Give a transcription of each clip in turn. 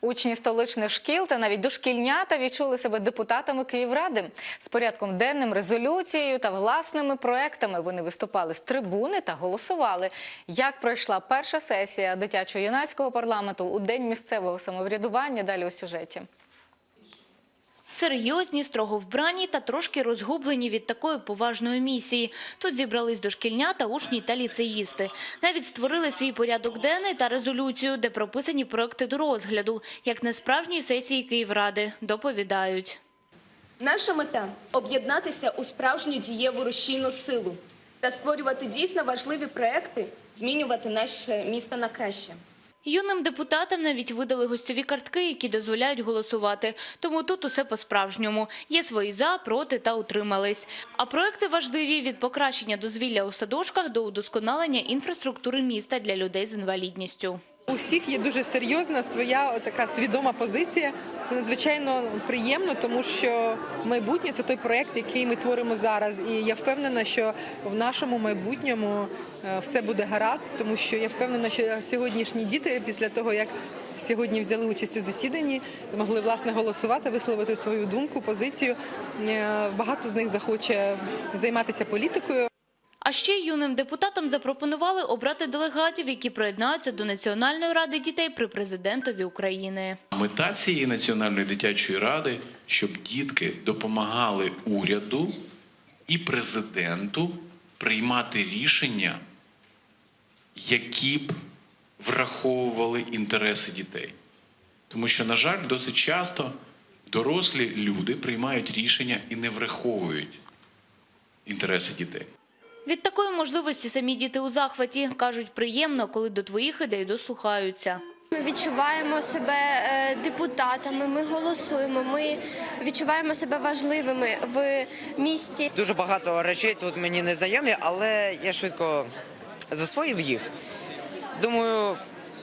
Учні столичних шкіл та навіть дошкільнята відчули себе депутатами Київради з порядком денним, резолюцією та власними проектами. Вони виступали з трибуни та голосували. Як пройшла перша сесія дитячо-юнацького парламенту у день місцевого самоврядування? Далі у сюжеті. Серйозні, строго вбрані та трошки розгублені від такої поважної місії. Тут зібрались дошкільнята, учні та ліцеїсти. Навіть створили свій порядок денний та резолюцію, де прописані проекти до розгляду, як на справжній сесії Київради, доповідають. Наша мета об'єднатися у справжню дієву рушійну силу та створювати дійсно важливі проекти, змінювати наше місто на краще. Юним депутатам навіть видали гостьові картки, які дозволяють голосувати. Тому тут усе по-справжньому. Є свої за, проти та утримались. А проекти важливі від покращення дозвілля у садочках до удосконалення інфраструктури міста для людей з інвалідністю. У всіх є дуже серйозна своя така свідома позиція. Це надзвичайно приємно, тому що майбутнє це той проект, який ми творимо зараз. І я впевнена, що в нашому майбутньому е, все буде гаразд, тому що я впевнена, що сьогоднішні діти, після того як сьогодні взяли участь у засіданні, могли власне голосувати, висловити свою думку, позицію. Е, Багато з них захоче займатися політикою. А ще юним депутатам запропонували обрати делегатів, які приєднаються до Національної ради дітей при президентові України. Мета цієї національної дитячої ради, щоб дітки допомагали уряду і президенту приймати рішення, які б враховували інтереси дітей. Тому що, на жаль, досить часто дорослі люди приймають рішення і не враховують інтереси дітей. Від такої можливості самі діти у захваті кажуть, приємно, коли до твоїх ідей дослухаються. Ми відчуваємо себе е, депутатами, ми голосуємо, ми відчуваємо себе важливими в місті. Дуже багато речей тут мені не знайомі, але я швидко засвоїв їх. Думаю,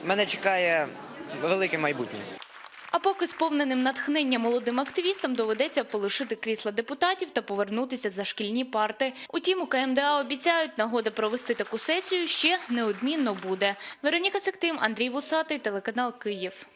мене чекає велике майбутнє. А поки сповненим натхнення молодим активістам доведеться полишити крісла депутатів та повернутися за шкільні парти. Утім, у КМДА обіцяють, нагода провести таку сесію ще неодмінно буде. Вероніка Сектим, Андрій Вусатий, телеканал Київ.